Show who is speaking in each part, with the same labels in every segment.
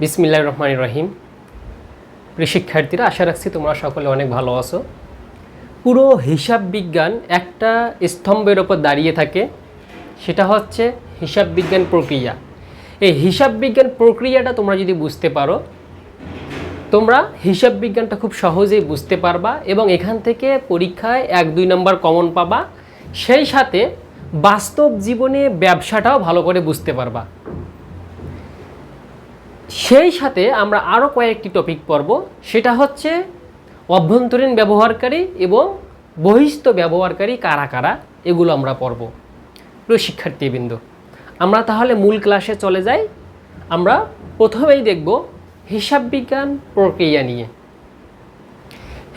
Speaker 1: বিসমিল্লাহ রহমান রহিম। প্রিয় শিক্ষার্থীরা, আশা রাখছি তোমরা সকলে অনেক ভালো আছো। পুরো হিসাব বিজ্ঞান একটা স্তম্ভের ওপর দাঁড়িয়ে থাকে, সেটা হচ্ছে হিসাব বিজ্ঞান প্রক্রিয়া। এই হিসাব বিজ্ঞান প্রক্রিয়াটা তোমরা যদি বুঝতে পারো, তোমরা হিসাব বিজ্ঞানটা খুব সহজেই বুঝতে পারবা এবং এখান থেকে পরীক্ষায় এক, দুই নম্বর কমন পাবা। সেই সাথে বাস্তব জীবনে ব্যবসাটাও ভালো করে বুঝতে পারবা। সেই সাথে আমরা আরও কয়েকটি টপিক পড়ব। সেটা হচ্ছে অভ্যন্তরীণ ব্যবহারকারী এবং বহিস্থ ব্যবহারকারী কারা কারা, এগুলো আমরা পড়ব। প্রিয় শিক্ষার্থীবৃন্দ, আমরা তাহলে মূল ক্লাসে চলে যাই। আমরা প্রথমেই দেখব হিসাব বিজ্ঞান প্রক্রিয়া নিয়ে।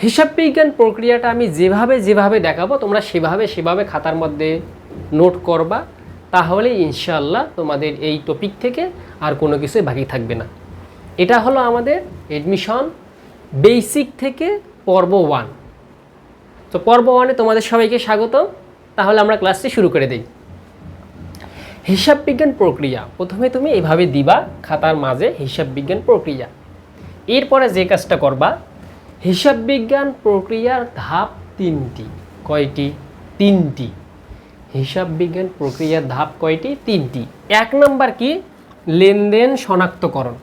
Speaker 1: হিসাব বিজ্ঞান প্রক্রিয়াটা আমি যেভাবে যেভাবে দেখাবো, তোমরা সেভাবে সেভাবে খাতার মধ্যে নোট করবা। তাহলে ইনশাল্লাহ তোমাদের এই টপিক থেকে আর কোনো কিছু বাকি থাকবে না। এটা হলো আমাদের এডমিশন বেসিক থেকে পর্ব ওয়ান তো পর্ব ওয়ানে তোমাদের সবাইকে স্বাগত তাহলে আমরা ক্লাসটি শুরু করে দিই। হিসাব বিজ্ঞান প্রক্রিয়া। প্রথমে তুমি এভাবে দিবা খাতার মাঝে হিসাব বিজ্ঞান প্রক্রিয়া। এরপরে যে কাজটা করবা, হিসাব বিজ্ঞান প্রক্রিয়ার ধাপ তিনটি। কয়টি? তিনটি। হিসাব বিজ্ঞান প্রক্রিয়ার ধাপ কয়টি? তিনটি। এক নাম্বার কি? লেনদেন শনাক্তকরণ।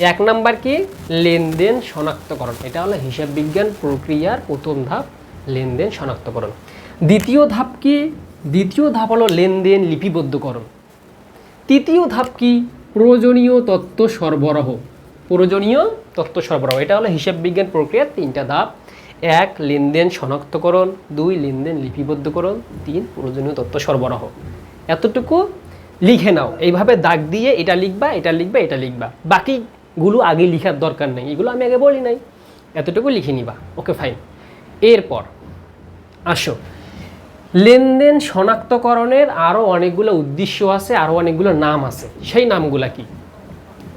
Speaker 1: এক নাম্বার কি? লেনদেন শনাক্তকরণ। এটা হলো হিসাব বিজ্ঞান প্রক্রিয়ার প্রথম ধাপ, লেনদেন শনাক্তকরণ। দ্বিতীয় ধাপ কি? দ্বিতীয় ধাপ হলো লেনদেন লিপিবদ্ধকরণ। তৃতীয় ধাপ কি? প্রয়োজনীয় তথ্য সরবরাহ। প্রয়োজনীয় তথ্য সরবরাহ। এটা হলো হিসাব বিজ্ঞান প্রক্রিয়ার তিনটা ধাপ। এক, লেনদেন শনাক্তকরণ, দুই, লেনদেন লিপিবদ্ধকরণ, তিন, প্রয়োজনীয় তথ্য সরবরাহ। এতটুকু লিখে নাও। এইভাবে দাগ দিয়ে এটা লিখবা এটা লিখবা এটা লিখবা। বাকিগুলো আগে লিখার দরকার নেই। এগুলো আমি আগে বলি নাই। এতটুকু লিখে নিবা। Okay, fine. এরপর আসো। লেনদেন শনাক্তকরণের আরও অনেকগুলো উদ্দেশ্য আছে আরও অনেকগুলো নাম আছে। সেই নামগুলা কি?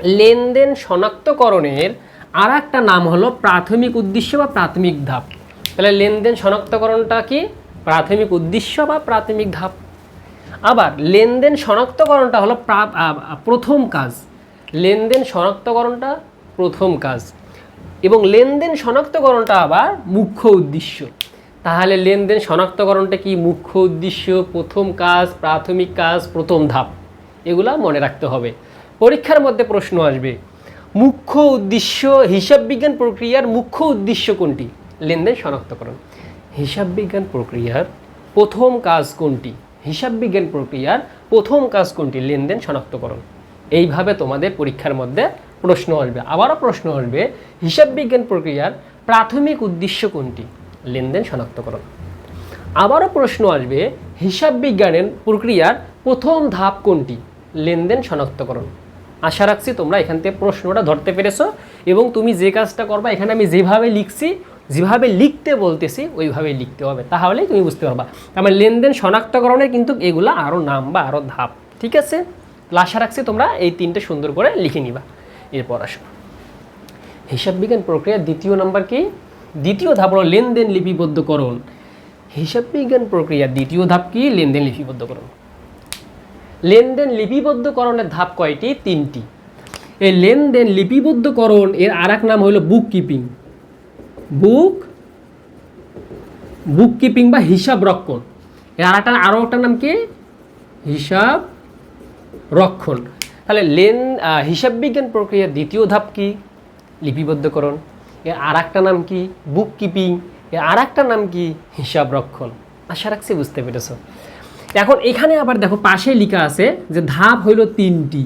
Speaker 1: লেনদেন শনাক্তকরণের আর একটা নাম হলো প্রাথমিক উদ্দেশ্য বা প্রাথমিক ধাপ। তাহলে লেনদেন শনাক্তকরণটা কি? প্রাথমিক উদ্দেশ্য বা প্রাথমিক ধাপ। আবার লেনদেন শনাক্তকরণটা হলো প্রথম কাজ। লেনদেন শনাক্তকরণটা প্রথম কাজ। এবং লেনদেন শনাক্তকরণটা আবার মুখ্য উদ্দেশ্য। তাহলে লেনদেন শনাক্তকরণটা কি মুখ্য উদ্দেশ্য? প্রথম কাজ, প্রাথমিক কাজ, প্রথম ধাপ। এগুলা মনে রাখতে হবে। পরীক্ষার মধ্যে প্রশ্ন আসবে মুখ্য উদ্দেশ্য হিসাব বিজ্ঞান প্রক্রিয়ার মুখ্য উদ্দেশ্য কোনটি? লেনদেন শনাক্তকরণ। হিসাব বিজ্ঞান প্রক্রিয়ার প্রথম কাজ কোনটি? হিসাব বিজ্ঞান প্রক্রিয়ার প্রথম কাজ কোনটি? লেনদেন শনাক্তকরণ। এইভাবে তোমাদের পরীক্ষার মধ্যে প্রশ্ন আসবে। আবারও প্রশ্ন আসবে, হিসাব বিজ্ঞান প্রক্রিয়ার প্রাথমিক উদ্দেশ্য কোনটি? লেনদেন শনাক্তকরণ। আবারও প্রশ্ন আসবে, হিসাব বিজ্ঞানের প্রক্রিয়ার প্রথম ধাপ কোনটি? লেনদেন শনাক্তকরণ। আশা রাখছি তোমরা এখান থেকে প্রশ্নটা ধরতে পেরেছ এবং তুমি যে কাজটা করবা, এখানে আমি যেভাবে লিখছি, যেভাবে লিখতে বলতেছি ওইভাবে লিখতে হবে। তাহলেই তুমি বুঝতে পারবা। আমার লেনদেন শনাক্তকরণের কিন্তু এগুলা আরও নাম বা আরও ধাপ, ঠিক আছে? আশা রাখছি তোমরা এই তিনটে সুন্দর করে লিখে নিবা। এরপর আসো। হিসাব বিজ্ঞান প্রক্রিয়ার দ্বিতীয় নাম্বার কি? দ্বিতীয় ধাপ হলো লেনদেন লিপিবদ্ধকরণ। হিসাব বিজ্ঞান প্রক্রিয়ার দ্বিতীয় ধাপ কি? লেনদেন লিপিবদ্ধকরণ। লেনদেন লিপিবদ্ধকরণের ধাপ কয়টি? তিনটি। এই লেনদেন লিপিবদ্ধকরণ এর আর এক নাম হলো বুক কিপিং বুক বুক কিপিং বা হিসাব রক্ষণ। এর আর একটা আরও একটা নাম কি? হিসাব রক্ষণ। তাহলে লেন হিসাব বিজ্ঞান প্রক্রিয়ার দ্বিতীয় ধাপ কি? লিপিবদ্ধকরণ। এর আর একটা নাম কি? বুক কিপিং এর আর একটা নাম কি? হিসাব রক্ষণ। আশা রাখছি বুঝতে পেরেছ। এখন এখানে আবার দেখো পাশে লেখা আছে যে ধাপ হইল তিনটি।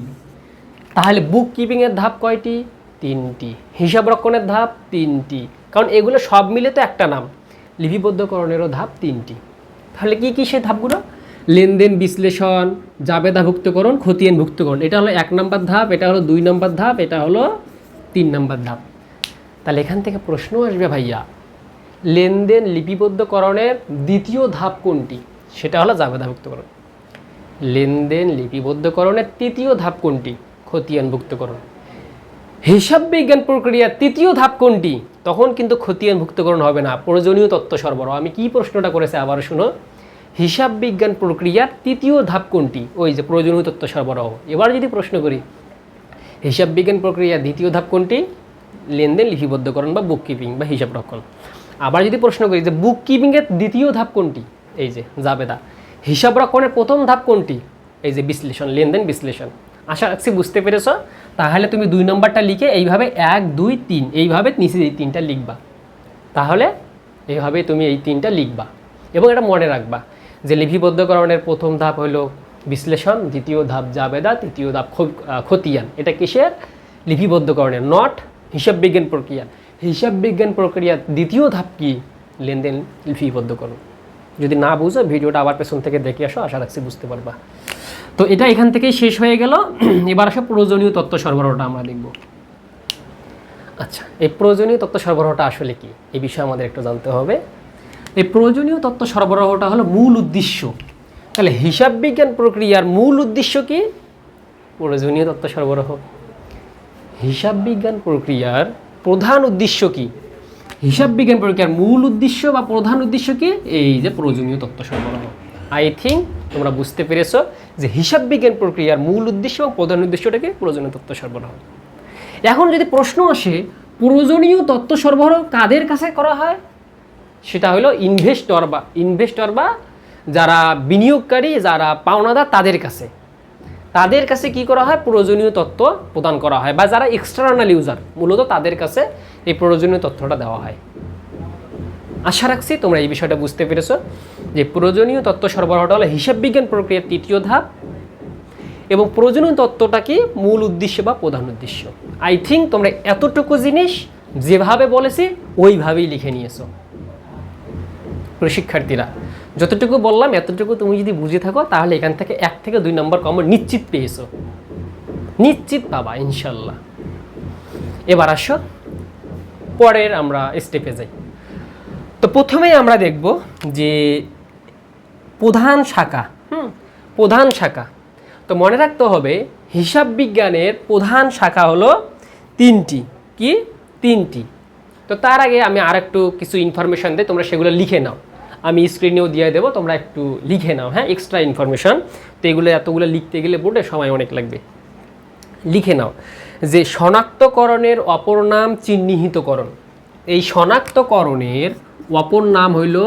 Speaker 1: তাহলে বুক কিপিংয়ের ধাপ কয়টি? তিনটি। হিসাব রক্ষণের ধাপ তিনটি। কারণ এগুলো সব মিলে তো একটা নাম। লিপিবদ্ধকরণেরও ধাপ তিনটি। তাহলে কি কি সেই ধাপগুলো? লেনদেন বিশ্লেষণ, জাবেদাভুক্তকরণ, খতিয়ানভুক্তকরণ। এটা হলো এক নম্বর ধাপ, এটা হলো দুই নম্বর ধাপ, এটা হলো তিন নম্বর ধাপ। তাহলে এখান থেকে প্রশ্ন আসবে ভাইয়া। লেনদেন লিপিবদ্ধকরণের দ্বিতীয় ধাপ কোনটি? সেটা হলো জাবেদাভুক্তকরণ। লেনদেন লিপিবদ্ধকরণের তৃতীয় ধাপ কোনটি? খতিয়ানভুক্তকরণ। হিসাব বিজ্ঞান প্রক্রিয়ার তৃতীয় ধাপ কোনটি? তখন কিন্তু খতিয়ানভুক্তকরণ হবে না। প্রয়োজনীয় তথ্য সরবরাহ। আমি কি প্রশ্নটা করেছে আবার শুনো। হিসাব বিজ্ঞান প্রক্রিয়ার তৃতীয় ধাপ কোনটি? ওই যে প্রয়োজনীয় তথ্য সরবরাহ। এবার যদি প্রশ্ন করি, হিসাব বিজ্ঞান প্রক্রিয়া দ্বিতীয় ধাপ কোনটি? লেনদেন লিপিবদ্ধকরণ বা বুক কিপিং বা হিসাব রক্ষণ। আবার যদি প্রশ্ন করি যে বুক কিপিংয়ের দ্বিতীয় ধাপ কোনটি? এই যে জাবেদা। হিসাব রক্ষণের প্রথম ধাপ কোনটি? এই যে বিশ্লেষণ, লেনদেন বিশ্লেষণ। আশা রাখছি বুঝতে পেরেছ। তাহলে তুমি দুই নম্বরটা লিখে এইভাবে এক, দুই, তিন, এইভাবে নিচে এই তিনটা লিখবা। তাহলে এইভাবে তুমি এই তিনটা লিখবা এবং এটা মনে রাখবা যে লিপিবদ্ধকরণের প্রথম ধাপ হলো বিশ্লেষণ, দ্বিতীয় ধাপ জাবেদা, তৃতীয় ধাপ খতিয়ান। এটা কিসের? লিপিবদ্ধকরণের নট হিসাব বিজ্ঞান প্রক্রিয়া। হিসাব বিজ্ঞান প্রক্রিয়ার দ্বিতীয় ধাপ কি? লেনদেন লিপিবদ্ধকরণ। যদি না বুঝো, ভিডিওটা আবার পেছন থেকে দেখে আসো, আশা রাখছি বুঝতে পারবা। তো এটা এখান থেকেই শেষ হয়ে গেল। এবার আসো প্রয়োজনীয় তথ্য সরবরাহটা আমরা দেখব। আচ্ছা এই প্রয়োজনীয় তথ্য সরবরাহটা আসলে কি? এই বিষয়ে আমাদের একটু জানতে হবে। এই প্রয়োজনীয় তথ্য সরবরাহটা হলো মূল উদ্দেশ্য। তাহলে হিসাব বিজ্ঞান প্রক্রিয়ার মূল উদ্দেশ্য কি? প্রয়োজনীয় তথ্য সরবরাহ। হিসাব বিজ্ঞান প্রক্রিয়ার প্রধান উদ্দেশ্য কি? হিসাব বিজ্ঞান প্রক্রিয়ার মূল উদ্দেশ্য বা প্রধান উদ্দেশ্য কি? এই যে প্রয়োজনীয় তথ্য সরবরাহ। আই থিঙ্ক তোমরা বুঝতে পেরেছ যে হিসাব বিজ্ঞান প্রক্রিয়ার মূল উদ্দেশ্য এবং প্রধান উদ্দেশ্যটাকে প্রয়োজনীয় তথ্য সরবরাহ। এখন যদি প্রশ্ন আসে, প্রয়োজনীয় তথ্য সরবরাহ কাদের কাছে করা হয়? সেটা হলো ইনভেস্টর বা ইনভেস্টর বা যারা বিনিয়োগকারী, যারা পাওনাদার, তাদের কাছে। তাদের কাছে কি করা হয়? প্রয়োজনীয় তথ্য প্রদান করা হয় বা যারা এক্সটার্নাল ইউজার মূলত তাদের কাছে এই প্রয়োজনীয় তথ্যটা দেওয়া হয়। আশা রাখছি তোমরা এই বিষয়টা বুঝতে পেরেছ যে প্রয়োজনীয় তথ্য সরবরাহটা হলো হিসাব বিজ্ঞান প্রক্রিয়ার তৃতীয় ধাপ এবং প্রয়োজনীয় তত্ত্বটা কি মূল উদ্দেশ্য বা প্রধান উদ্দেশ্য। আই থিঙ্ক তোমরা এতটুকু জিনিস যেভাবে বলেছি, ওইভাবেই লিখে নিয়েছো। প্রিয় শিক্ষার্থীরা যতটুকু বললাম, এতটুকু তুমি যদি বুঝে থাকো, তাহলে এখান থেকে এক থেকে দুই নম্বর কম নিশ্চিত পেয়েছ। নিশ্চিত পাবা, ইনশাল্লাহ। এবার আসো পরের আমরা স্টেপে যাই। তো প্রথমেই আমরা দেখব যে প্রধান শাখা, হুম, প্রধান শাখা। তো মনে রাখতে হবে, হিসাব বিজ্ঞানের প্রধান শাখা হলো তিনটি। কি? তিনটি। তো তার আগে আমি আর একটু কিছু ইনফরমেশান দিই, তোমরা সেগুলো লিখে নাও। আমি স্ক্রিনেও দিয়ে দেবো, তোমরা একটু লিখে নাও হ্যাঁ এক্সট্রা ইনফরমেশান তো এগুলো, এতগুলো লিখতে গেলে বোর্ডে সময় অনেক লাগবে। লিখে নাও। যে শনাক্তকরণের অপর নাম চিহ্নিহিতকরণ। এই শনাক্তকরণের অপর নাম হইল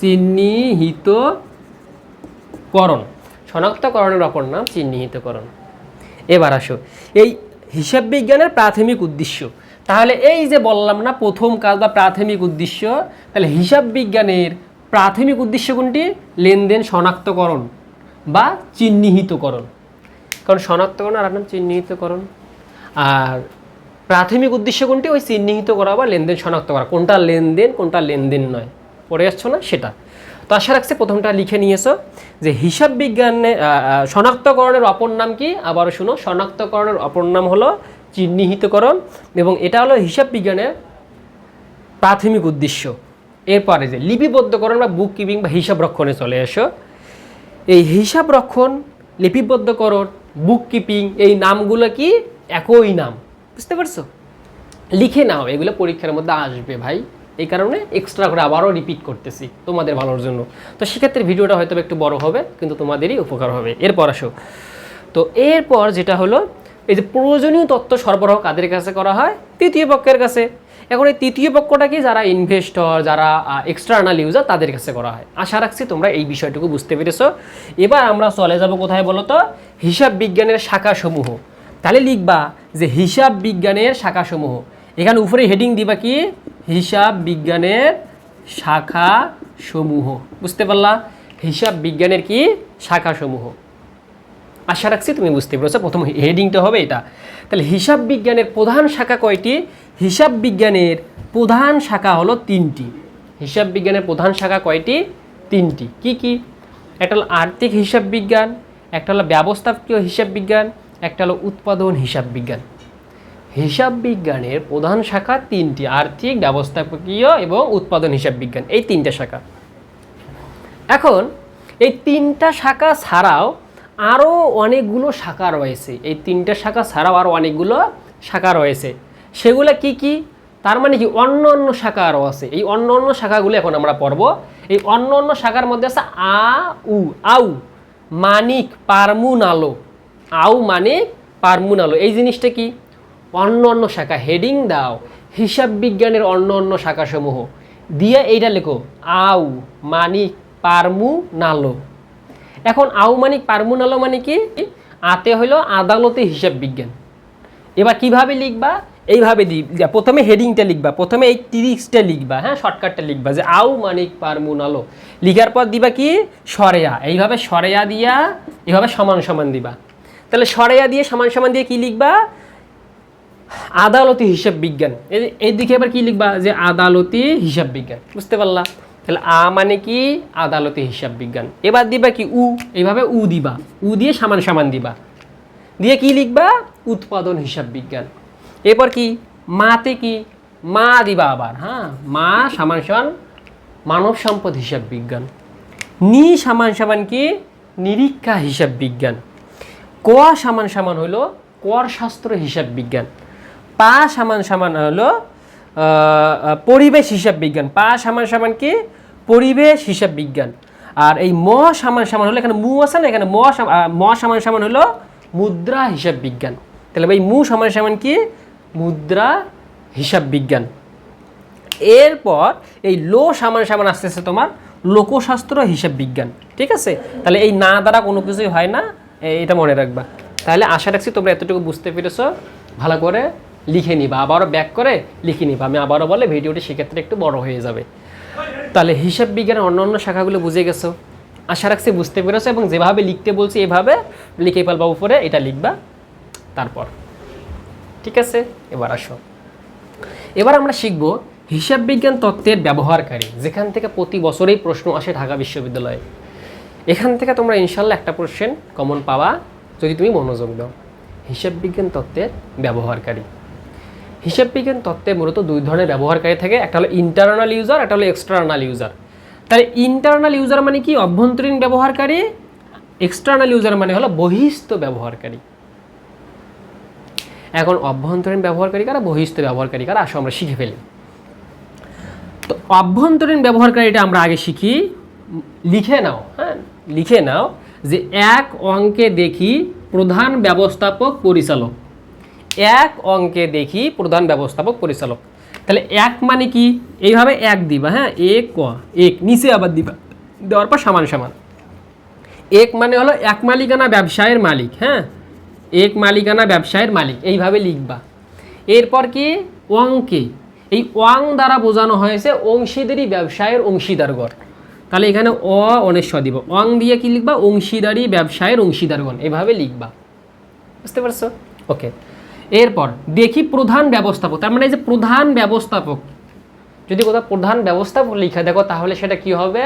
Speaker 1: চিহ্নিহিতকরণ। শনাক্তকরণের অপর নাম চিহ্নিহিতকরণ। এবার আসো। এই হিসাব বিজ্ঞানের প্রাথমিক উদ্দেশ্য। তাহলে এই যে বললাম না, প্রথম কাজ বা প্রাথমিক উদ্দেশ্য, তাহলে হিসাব বিজ্ঞানের প্রাথমিক উদ্দেশ্য কোনটি? লেনদেন শনাক্তকরণ বা চিহ্নিহিতকরণ। কারণ শনাক্তকরণ আর আপনার চিহ্নিতকরণ। আর প্রাথমিক উদ্দেশ্য কোনটি? ওই চিহ্নিত করা বা লেনদেন শনাক্ত করা। কোনটা লেনদেন কোনটা লেনদেন নয়। পড়ে আসছো না? সেটা। তো আশা রাখছি প্রথমটা লিখে নিয়েছো যে হিসাব বিজ্ঞানে শনাক্তকরণের অপর নাম কি? আবারও শুনো, শনাক্তকরণের অপর নাম হলো চিহ্নিহিতকরণ এবং এটা হলো হিসাব বিজ্ঞানের প্রাথমিক উদ্দেশ্য। এরপরে যে লিপিবদ্ধকরণ বা বুক কিপিং বা হিসাব রক্ষণে চলে এসো। এই হিসাব রক্ষণ, লিপিবদ্ধকরণ বুক কিপিং এই নামগুলো কি? একই নাম। বুঝতে পারছ? লিখে নাও এগুলো পরীক্ষার মধ্যে আসবে ভাই। এই কারণে এক্সট্রা করে আবারও রিপিট করতেছি তোমাদের ভালোর জন্য। তো সেক্ষেত্রে ভিডিওটা হয়তো একটু বড় হবে কিন্তু তোমাদেরই উপকার হবে। এরপর আসো। তো এরপর যেটা হলো এই যে প্রয়োজনীয় তথ্য সরবরাহ কাদের কাছে করা হয়? তৃতীয় পক্ষের কাছে। এখন এই তৃতীয় পক্ষটা কি? যারা ইনভেস্টর যারা এক্সটার্নাল ইউজার তাদের কাছে করা হয়। আশা রাখছি তোমরা এই বিষয়টুকু বুঝতে পেরেছ। এবার আমরা চলে যাব কোথায় বলো তো হিসাব বিজ্ঞানের শাখাসমূহ। তাহলে লিখবা যে হিসাব বিজ্ঞানের শাখাসমূহ। এখানে উপরে হেডিং দিবা কি? হিসাব বিজ্ঞানের শাখা সমূহ বুঝতে পারলা? হিসাব বিজ্ঞানের কি? শাখাসমূহ। আশা রাখছি তুমি বুঝতে পেরেছ। প্রথম হেডিংটা হবে এটা। তাহলে হিসাব বিজ্ঞানের প্রধান শাখা কয়টি? হিসাব বিজ্ঞানের প্রধান শাখা হলো তিনটি। হিসাব বিজ্ঞানের প্রধান শাখা কয়টি? তিনটি। কি কি? একটা হলো আর্থিক হিসাব বিজ্ঞান, একটা হলো ব্যবস্থাপকীয় হিসাব বিজ্ঞান, একটা হলো উৎপাদন হিসাব বিজ্ঞান। হিসাব বিজ্ঞানের প্রধান শাখা তিনটি, আর্থিক, ব্যবস্থাপকীয় এবং উৎপাদন হিসাব বিজ্ঞান। এই তিনটা শাখা। এখন এই তিনটা শাখা ছাড়াও আরও অনেকগুলো শাখা রয়েছে। এই তিনটা শাখা ছাড়াও আরও অনেকগুলো শাখা রয়েছে। সেগুলো কি কি? তার মানে কি অন্য অন্য শাখা আরও আছে। এই অন্য অন্য শাখাগুলো এখন আমরা পড়ব। এই অন্য অন্য শাখার মধ্যে আছে আ, উ, আউ, মানিক পারমুন আলো আউ মানিক পারমুনালো। এই জিনিসটা কি? অন্য অন্য শাখা। হেডিং দাও। হিসাব বিজ্ঞানের অন্য অন্য শাখাসমূহ। দিয়ে এইটা লেখো। আউ, মানিক পারমু নালো এখন আউ মানিক মানে কি? আতে হলো আদালতে হিসাব বিজ্ঞান। এবার কীভাবে লিখবা? এইভাবে দি- প্রথমে হেডিংটা লিখবা। প্রথমে এই তিরিশটা লিখবা হ্যাঁ শর্টকাটটা লিখবা যে আউ মানিক পারমুন লিখার পর দিবা কি? সরেয়া। এইভাবে সরেয়া দিয়া, এইভাবে সমান সমান দিবা। তাহলে সরেয়া দিয়ে সমান সমান দিয়ে কি লিখবা? আদালতি হিসাব বিজ্ঞান। এই- দিকে এবার কি লিখবা? যে আদালতি হিসাব বিজ্ঞান। বুঝতে পারলা? তাহলে আ মানে কি? আদালতে হিসাব বিজ্ঞান। এবার দিবা কি? উ। এইভাবে উ দিবা। উ দিয়ে সমান সমান দিবা। দিয়ে কি লিখবা? উৎপাদন হিসাব বিজ্ঞান। এরপর কি? মাতে কি? মা দিবা আবার হ্যাঁ? মা সমান সমান মানব সম্পদ হিসাব বিজ্ঞান। নি সমান সমান কি? নিরীক্ষা হিসাব বিজ্ঞান। ক সমান সমান হলো কর শাস্ত্র হিসাব বিজ্ঞান। পা সমান সমান হলো পরিবেশ হিসাব বিজ্ঞান। পা সমান সামান কি? পরিবেশ হিসাব বিজ্ঞান। আর এই ম সমান সমান হলো, এখানে মু আছে না? এখানে ম সমান সমান হলো মুদ্রা হিসাব বিজ্ঞান। তাহলে ভাই, মু সমান সমান কি? মুদ্রা হিসাব বিজ্ঞান। এরপর এই লো সামান সামান আস্তে আস্তে তোমার লোকশাস্ত্র হিসাব বিজ্ঞান। ঠিক আছে? তাহলে এই না দ্বারা কোনো কিছুই হয় না। এটা মনে রাখবা। তাহলে আশা রাখছি তোমরা এতটুকু বুঝতে পেরেছ। ভালো করে লিখে নিবা, আবারও ব্যাক করে লিখে নিবা। আমি আবারও বলে ভিডিওটি সেক্ষেত্রে একটু বড় হয়ে যাবে। তাহলে হিসাব বিজ্ঞানের অন্য অন্য শাখাগুলো বুঝে গেছো? আশা রাখছি বুঝতে পেরেছ এবং যেভাবে লিখতে বলছি, এভাবে লিখে ফেলবা উপরে, এটা লিখবা তারপর। ঠিক আছে? এবার আসো। এবার আমরা শিখব হিসাব বিজ্ঞান তত্ত্বের ব্যবহারকারী, যেখান থেকে প্রতি বছরেই প্রশ্ন আসে ঢাকা বিশ্ববিদ্যালয়ে। এখান থেকে তোমরা ইনশাল্লাহ একটা কোশ্চেন কমন পাওয়া যদি তুমি মনোযোগ দাও। হিসাব বিজ্ঞান তত্ত্বের ব্যবহারকারী। হিসাব বিজ্ঞান তত্ত্বে মূলত দুই ধরনের ব্যবহারকারী থাকে, একটা হলো ইন্টারনাল ইউজার একটা হলো এক্সটার্নাল ইউজার তাহলে ইন্টারনাল ইউজার মানে কি? অভ্যন্তরীণ ব্যবহারকারী এক্সটার্নাল ইউজার মানে হলো বহিস্থ ব্যবহারকারী। এখন অভ্যন্তরীণ ব্যবহারকারী কারা? বহিস্থ ব্যবহারকারী কারা? আসো আমরা শিখে ফেলি। তো অভ্যন্তরীণ ব্যবহারকারীটা আমরা আগে শিখি। লিখে নাও হ্যাঁ? লিখে নাও যে এক অঙ্কে দেখি প্রধান ব্যবস্থাপক পরিচালক। এক অঙ্কে দেখি প্রধান ব্যবস্থাপক পরিচালক। তাহলে এক মানে কি? এইভাবে এক দিবা হ্যাঁ? এক, ক, এক, নিচে আবার দিবা। দেওয়ার পর সমান সমান। এক মানে হলো এক মালিকানা ব্যবসায়ের মালিক হ্যাঁ? এক মালিকানা ব্যবসায়ের মালিক, এইভাবে লিখবা। এরপর কি? অঙ্কে। এই ওয়াং দ্বারা বোঝানো হয়েছে অংশীদারি ব্যবসায়ের অংশীদারগণ। তাহলে এখানে অ অনেশ্ব দিব। অং দিয়ে কি লিখবা? অংশীদারি ব্যবসায়ের অংশীদারগণ। এভাবে লিখবা। বুঝতে পারছ? ওকে। এরপর দেখি প্রধান ব্যবস্থাপক, তার মানে যে প্রধান ব্যবস্থাপক, যদি কোথাও প্রধান ব্যবস্থাপক লিখে দেখো, তাহলে সেটা কি হবে?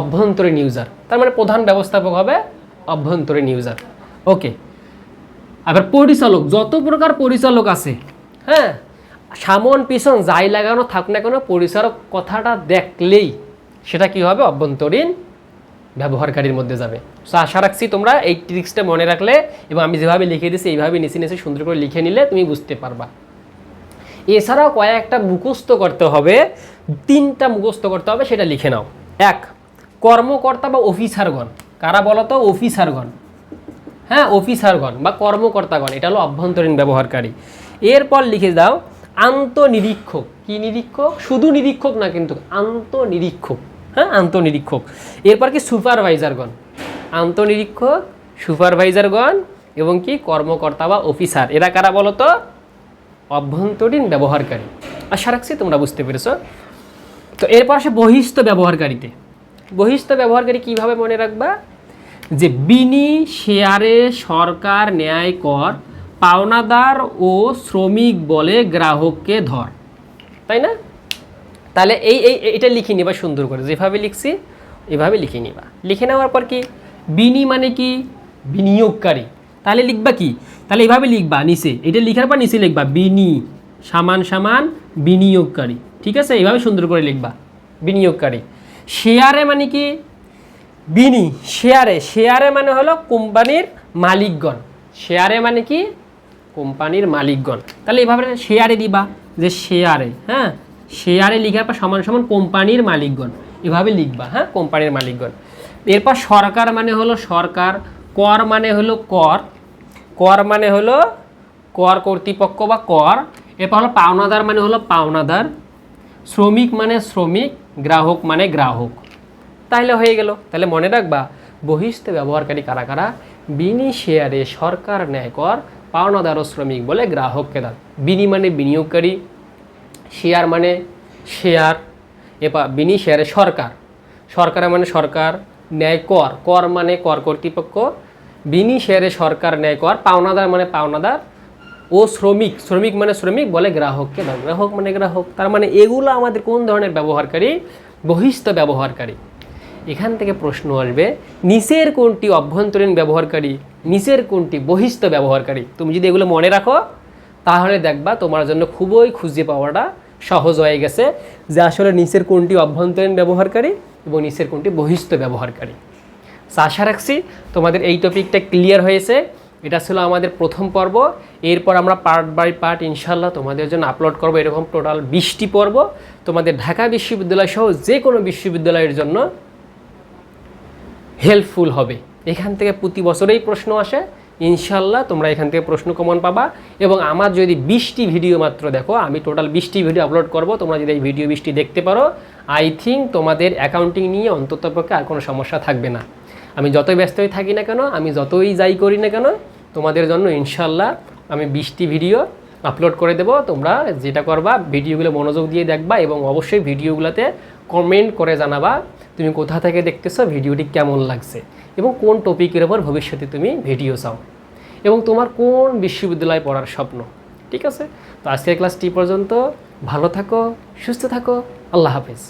Speaker 1: অভ্যন্তরীণ ইউজার তার মানে প্রধান ব্যবস্থাপক হবে অভ্যন্তরীণ ইউজার ওকে আবার পরিচালক, যত প্রকার পরিচালক আছে হ্যাঁ সামন, পিছন, যাই লাগানো থাক না কেন, পরিচালক কথাটা দেখলেই সেটা কি হবে? অভ্যন্তরীণ ব্যবহারকারীর মধ্যে যাবে। সো আশা রাখছি তোমরা এই ট্রিক্সটা মনে রাখলে এবং আমি যেভাবে লিখে দিয়েছি, এইভাবে নিচে নিচে সুন্দর করে লিখে নিলে তুমি বুঝতে পারবা। এছাড়াও কয়েকটা মুখস্থ করতে হবে, তিনটা মুখস্থ করতে হবে, সেটা লিখে নাও। এক, কর্মকর্তা বা অফিসারগণ। কারা বলো তো অফিসারগণ। হ্যাঁ অফিসারগণ বা কর্মকর্তাগণ, এটা হলো অভ্যন্তরীণ ব্যবহারকারী। এরপর লিখে দাও, আন্তনিরীক্ষক। কি নিরীক্ষক? শুধু নিরীক্ষক না কিন্তু আন্তনিরীক্ষক। হ্যাঁ আন্তনিরীক্ষক। এরপর কি সুপারভাইজারগণ? আন্তনিরীক্ষক, সুপারভাইজারগণ এবং কি কর্মকর্তা বা অফিসার। এরা কারা বলো তো অভ্যন্তরীণ ব্যবহারকারী। আশা রাখছি তোমরা বুঝতে পেরেছ। তো এরপর আসে বহিস্থ ব্যবহারকারীতে। বহিস্থ ব্যবহারকারী কীভাবে মনে রাখবা? যে বিনি, শেয়ারে, সরকার ন্যায় কর পাওনাদার ও শ্রমিক বলে গ্রাহককে ধর। তাই না? তাহলে এই এই, এটা লিখে নিবা সুন্দর করে। যেভাবে লিখছি, এভাবে লিখে নিবা। লিখে নেওয়ার পর কি? বিনি মানে কি? বিনিয়োগকারী। তাহলে লিখবা কি? তাহলে এইভাবে লিখবা নিচে। এটা লিখার পর নিচে লিখবা, বিনি, সামান সামান বিনিয়োগকারী। ঠিক আছে? এইভাবে সুন্দর করে লিখবা, বিনিয়োগকারী। শেয়ারে মানে কি? বিনি, শেয়ারে। শেয়ারে মানে হলো কোম্পানির মালিকগণ। শেয়ারে মানে কি? কোম্পানির মালিকগণ। তাহলে এভাবে শেয়ারে দিবা, যে শেয়ারে হ্যাঁ? শেয়ারে লিখার পর সমান সমান কোম্পানির মালিকগণ। এভাবে লিখবা হ্যাঁ? কোম্পানির মালিকগণ। এরপর সরকার মানে হলো সরকার, কর মানে হলো কর কর মানে হলো কর কর্তৃপক্ষ বা কর। এরপর হলো পাওনাদার মানে হলো পাওনাদার। শ্রমিক মানে শ্রমিক, গ্রাহক মানে গ্রাহক। তাহলে হয়ে গেল। তাহলে মনে রাখবা, বহিষ্ঠ ব্যবহারকারী কারা কারা? বিনি শেয়ারে সরকার ন্যায় কর পাওনাদার ও শ্রমিক বলে গ্রাহককে দান বিনি মানে বিনিয়োগকারী। শেয়ার মানে শেয়ার, এবার বিনি শেয়ারে সরকার। সরকার মানে সরকার, ন্যায় কর। কর মানে কর কর্তৃপক্ষ, বিনি শেয়ারে সরকার, ন্যায় কর। পাওনাদার মানে পাওনাদার ও শ্রমিক। শ্রমিক মানে শ্রমিক বলে গ্রাহককে গ্রাহক মানে গ্রাহক। তার মানে এগুলো আমাদের কোন ধরনের ব্যবহারকারী? বহিষ্ঠ ব্যবহারকারী। এখান থেকে প্রশ্ন আসবে, নিচের কোনটি অভ্যন্তরীণ ব্যবহারকারী? নিচের কোনটি বহিষ্ঠ ব্যবহারকারী? তুমি যদি এগুলো মনে রাখো, তাহলে দেখবা তোমার জন্য খুবই খুঁজে পাওয়াটা সহজ হয়ে গেছে যে আসলে নিচের কোনটি অভ্যন্তরীণ ব্যবহারকারী এবং নিচের কোনটি বহিষ্ঠ ব্যবহারকারী। আশা রাখছি তোমাদের এই টপিকটা ক্লিয়ার হয়েছে। এটা ছিল আমাদের প্রথম পর্ব। এরপর আমরা পার্ট বাই পার্ট ইনশাল্লাহ তোমাদের জন্য আপলোড করব এরকম টোটাল বিশটি পর্ব। তোমাদের ঢাকা বিশ্ববিদ্যালয় সহ যে কোনো বিশ্ববিদ্যালয়ের জন্য হেল্পফুল হবে। এখান থেকে প্রতি বছরেই প্রশ্ন আসে। ইনশাল্লাহ তোমরা এখান থেকে প্রশ্ন কমন পাবা এবং আমার যদি বিশটি ভিডিও মাত্র দেখো, আমি টোটাল বিশটি ভিডিও আপলোড করব, তোমরা যদি এই ভিডিও বিশটি দেখতে পারো আই থিঙ্ক তোমাদের অ্যাকাউন্টিং নিয়ে অন্ততপক্ষে আর কোনো সমস্যা থাকবে না। আমি যতই ব্যস্তই থাকি না কেন, আমি যতই যাই করি না কেন, তোমাদের জন্য ইনশাল্লাহ আমি বিশটি ভিডিও আপলোড করে দেবো। তোমরা যেটা করবা, ভিডিওগুলো মনোযোগ দিয়ে দেখবা এবং অবশ্যই ভিডিওগুলোতে কমেন্ট করে জানাবা, তুমি কোথা থেকে দেখতেছো, ভিডিওটি কেমন লাগছে এবং কোন টপিকের ওপর ভবিষ্যতে তুমি ভিডিও চাও। এবং তোমার কোন বিশ্ববিদ্যালয়ে পড়ার স্বপ্ন? ঠিক আছে? তো আজকের ক্লাসটি পর্যন্ত ভালো থাকো, সুস্থ থাকো, আল্লাহ হাফেজ।